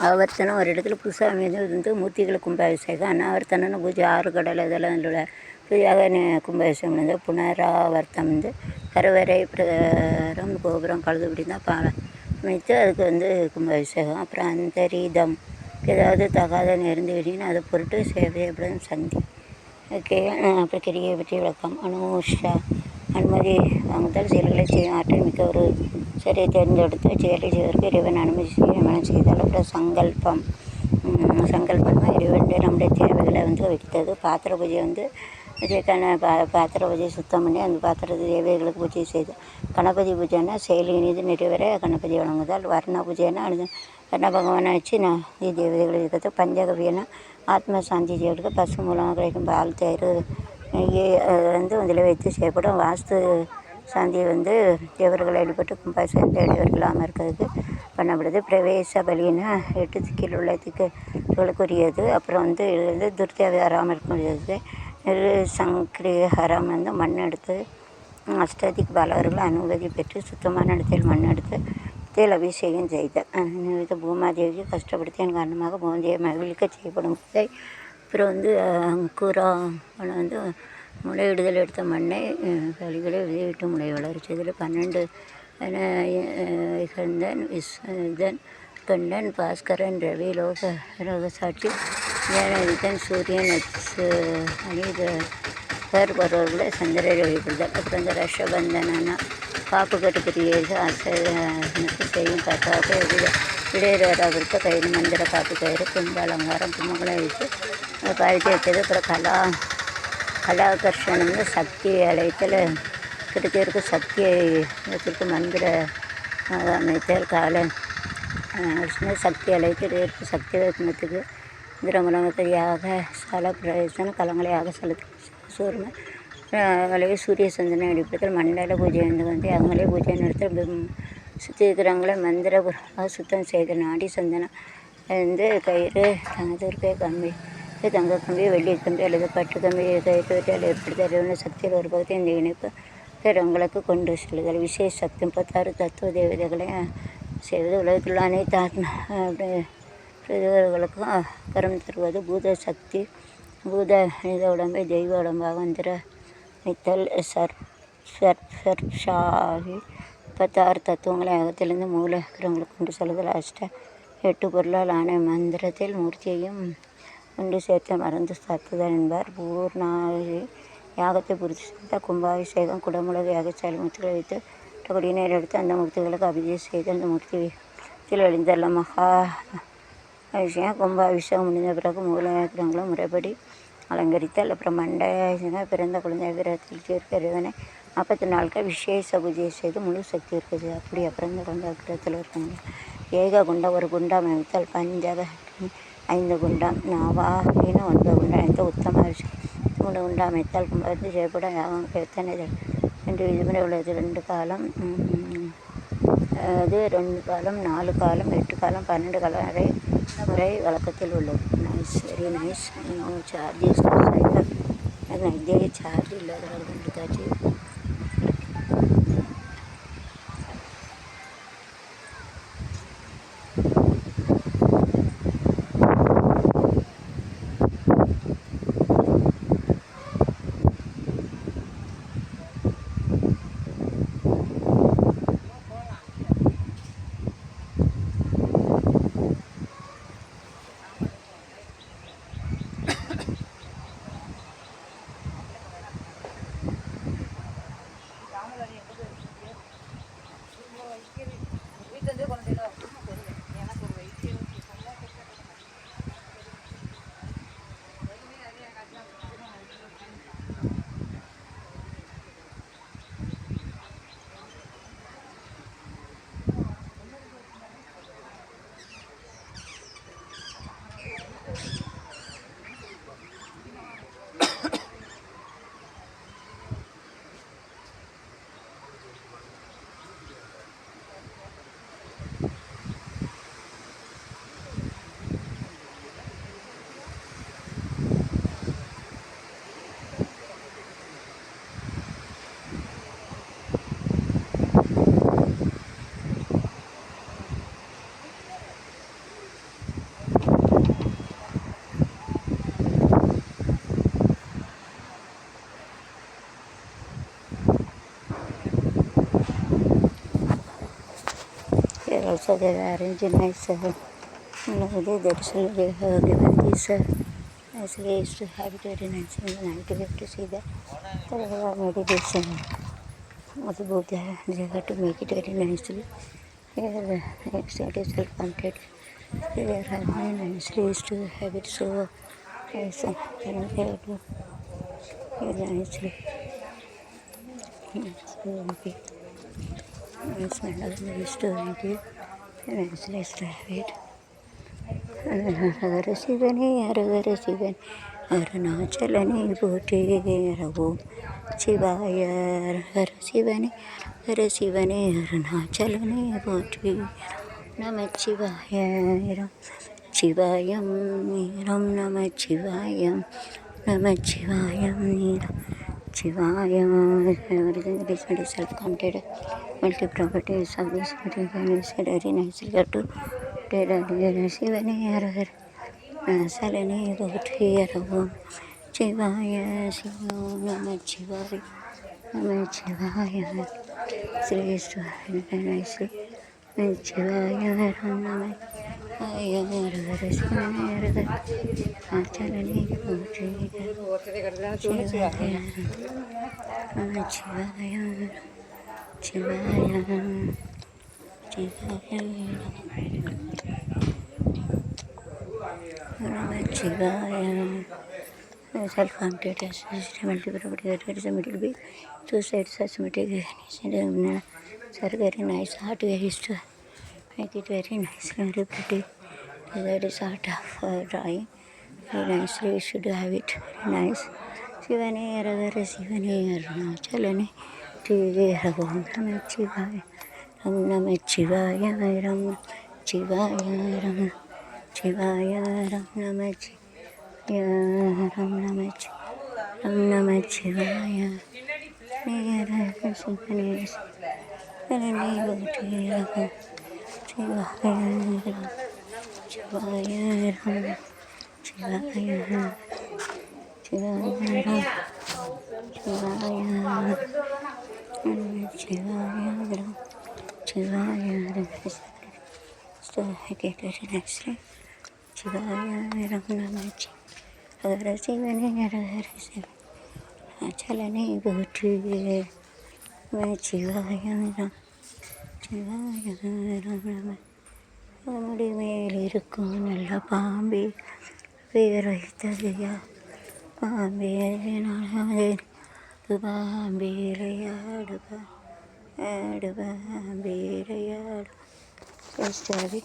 ஆவர்த்தனம் ஒரு இடத்துல புதுசாக அமைந்தது வந்து மூர்த்திகளை கும்பாபிஷேகம். அனாவர்த்தன பூஜை ஆறு கடல் இதெல்லாம் உள்ள புதியாக கும்பாபிஷேகம் வந்து புனராவர்த்தம் வந்து கருவறை பிரகாரம் கோபுரம் பழுதுபடி தான் பா அமைத்து அதுக்கு வந்து கும்பாபிஷேகம். அப்புறம் அந்தரீதம். ஏதாவது தகாத நேர்ந்து விடின்னு அதை பொருட்டு செய்யப்படும் சந்தி. ஓகே அப்புறம் கிரியை பற்றி விளக்கம். அனுஷா அனுமதி வாங்குதல் செயல்களை செய்யும். ஆற்றல் மிக்க ஒரு சரியை தேர்ந்தெடுத்து செயலை செய்வதற்கு இறைவன் அனுமதி செய்ய செய்தால் அப்புறம் சங்கல்பம். சங்கல்பம் சங்கல்பம்னா இறைவன் நம்முடைய தேவைகளை வந்து வைத்தது. பாத்திர பூஜை வந்து இதுக்கான பா பாத்திர பூஜை சுத்தம் பண்ணி அந்த பாத்திரத்து தேவைகளுக்கு பூஜை செய்து. கணபதி பூஜைன்னா செயலின் இது நிறைவேற கணபதி வழங்குதல் வர்ண பூஜைன்னா அனுத வர்ண பகவானை வச்சு நான் தேவதைகள் இருக்கிறது. பஞ்சகவியனா ஆத்ம சாந்தி செய்வதற்கு பசு மூலமாக கிடைக்கும். பால் தயிர் வந்து அதில் வைத்து செய்யப்படும் வாஸ்து சாந்தியை வந்து தேவர்கள் வழிபட்டு கும்பாசம் தேடியவர் இல்லாமல் இருக்கிறதுக்கு பண்ணப்படுது. பிரவேச பலின்னா எட்டு திக்கில் உள்ள திக்குகளுக்குரியது. அப்புறம் வந்து இது வந்து துர்த்தேவை ஹராம் இருக்கக்கூடியது நிரு சங்கரி ஹராம் வந்து மண் எடுத்து அஷ்டதிக்கு பலவர்கள் அனுமதி பெற்று சுத்தமான இடத்தில் மண் எடுத்து தேல் அபிஷேகம் செய்தார் இது பூமாதேவிக்கு கஷ்டப்படுத்தியன் காரணமாக பூமாதேவி மகிழ்க்க செய்யப்படும். அப்புறம் வந்து அங்குரா வந்து முளையிடுதல் எடுத்த மண்ணை கழிகளை விதைவிட்டு முளை வளர்ச்சதில் பன்னெண்டு விஸ் இதன் கண்டன் பாஸ்கரன் ரவி லோக லோகசாட்சி சாட்சி சூரியன் அனித பேர் வருவர்களை சந்திரரை வழிபடுதல் அப்புறம் இந்த ரஷபந்தனா காப்பு கட்டுக்குரிய அசனுக்கு செய்யும் கட்டாக விட இடையராவிற்கு கயிறு மந்திர காப்பு கயிறு கும்ப அலங்காரம் கும்பகோணம் வைத்து காய்ச்சி வச்சது அப்புறம் கலா கலாகர்ஷன் வந்து சக்தி அழைத்தல் கிட்டத்தட்ட சக்தியை வச்சுருக்கு மந்திர அமைச்சர் கால விஷ்ணு சக்தி அழைத்து இருக்குது சக்தி வைக்கணத்துக்கு இந்திரமுலமத்தையாக சல பிரவேசன கலங்களையாக செலுத்தி சூர்ம அழகே சூரிய சந்தனம் அடிப்படையில் மண்டல பூஜை வந்து வந்து அவங்களே பூஜை நடத்த சுற்றி இருக்கிறவங்களே மந்திர சுத்தம் செய்த நாடி சந்தனம் வந்து கயிறு தங்கத்திற்கு கம்பி தங்க கம்பி வெள்ளி கம்பி அல்லது பட்டு கம்பி கயிறு எப்படி ஏற்படுத்த சக்தியில் ஒரு பகுதி இந்த இணைப்பு பிறவங்களுக்கு கொண்டு செல்லுதல் விசேஷ சக்தி முப்பத்தாறு தத்துவ தேவதைகளையும் செய்வது உலகத்தில் உள்ள அனைத்து ஆத்மா பிரதர்களுக்கும் கரம் தருவது பூத சக்தி பூத மனித உடம்பை தெய்வ உடம்பாக வந்திர நித்தல் சர் சர் சர்ஷாகி முப்பத்தாறு தத்துவங்களை அகத்திலிருந்து மூலகிரங்களுக்கு கொண்டு செல்லுதல் அஷ்ட எட்டு பொருளால் ஆன மந்திரத்தில் மூர்த்தியையும் கொண்டு சேர்த்த மறந்து சாத்துதல் என்பார். பூர்ணாகி யாகத்தை பூர்த்தி செய்த கும்பாபிஷேகம் குடமுளகு யாகச்சாலை முத்துகளை வைத்து கொடியினர் எடுத்து அந்த மூர்த்திகளுக்கு அபிஷேகம் செய்து அந்த மூர்த்தியில் எழுந்தள்ள மகா அபிஷேகம். கும்பாபிஷேகம் முடிந்த பிறகு மூல முறைப்படி அலங்கரித்தல். அப்புறம் மண்டல பிறந்த குழந்தை விரதத்தில் தீர்க்க நாற்பத்தி நாளுக்கு விசேஷ பூஜை செய்து முழு சக்தி இருக்குது அப்படியே பிறந்த குழந்தை விரதத்தில் இருக்காங்க ஏக குண்டா ஒரு குண்டா அமைத்தால். பஞ்சக ஐந்து குண்டம் நாவாகின ஒன்பது குண்டம் ஐந்து உத்தம விஷயம் மூணு குண்டம் அமைத்தால் கும்பத்து செய்யப்படும் யாகம் எத்தனை ரெண்டு இதுமுறை உள்ளது. ரெண்டு காலம் அது ரெண்டு காலம் நாலு காலம் எட்டு காலம் பன்னெண்டு காலம் வரை முறை வழக்கத்தில் உள்ளது. நைஸ் வெரி நைஸ் சார்ஜஸ் இதே சார்ஜ் இல்லாத கொடுத்தாச்சு ऐसा जगह अरेंज नाइस है मुझे दर्शन जगह very nice night wave to meditation मतलब बहुत जगह to make it very nicely it is well connected there have been restaurant. Hara சிவனே ஹரஹர சிவன் அருணாச்சலனே போற்றே ஓம் சிவாய ஹர சிவனே ஹர சிவனே அருணாச்சலனே போற்றி நமச்சிவாய ரம் சிவாயம் நீரம் நமச்சிவாயம் நமச்சிவாயம் நீரம் Sivayam self-counted multi is very nicely to சிவனே ஹரஹர சலனே போற்றி ஹரவோம் சிவாய சிவோ நம சிவாய நம சிவாய ஸ்ரீ ஸ்ரீ சிவாய ஹரம் நம ஆய ஹரஹர சிவனே ஹரஹர சலனே போற்றி சிவாய நம Shivaya Shivaya Shivaya self complete systematic property submitted be two sets systematic sir very nice heart very make it very nice and very pretty that is art of uh, drawing very nicely you should have it very nice ശിവനെ ഇറകര ശിവനെ ഇറങ്ങ ചലനെ ஸ்ரீ ரகுநாம சிவாய ரகுநாம சிவாய ரம் சிவாய ரம் சிவாய ரம் நம சிவாய ரம் நம ரம் நம சிவாய சிவாய ரம் சிவாய ரம் சிவாய ரம் சிவாய அச்சலனை போற்றுவே சிவாயம் சிவாயம் நம்முடைய மேல் இருக்கும் நல்ல பாம்பே விரைத்ததையா பாம்பே நாளாதேன் பாம்பேலையாடுபா ஆடுவா பேரையாடு ஸ்டாரி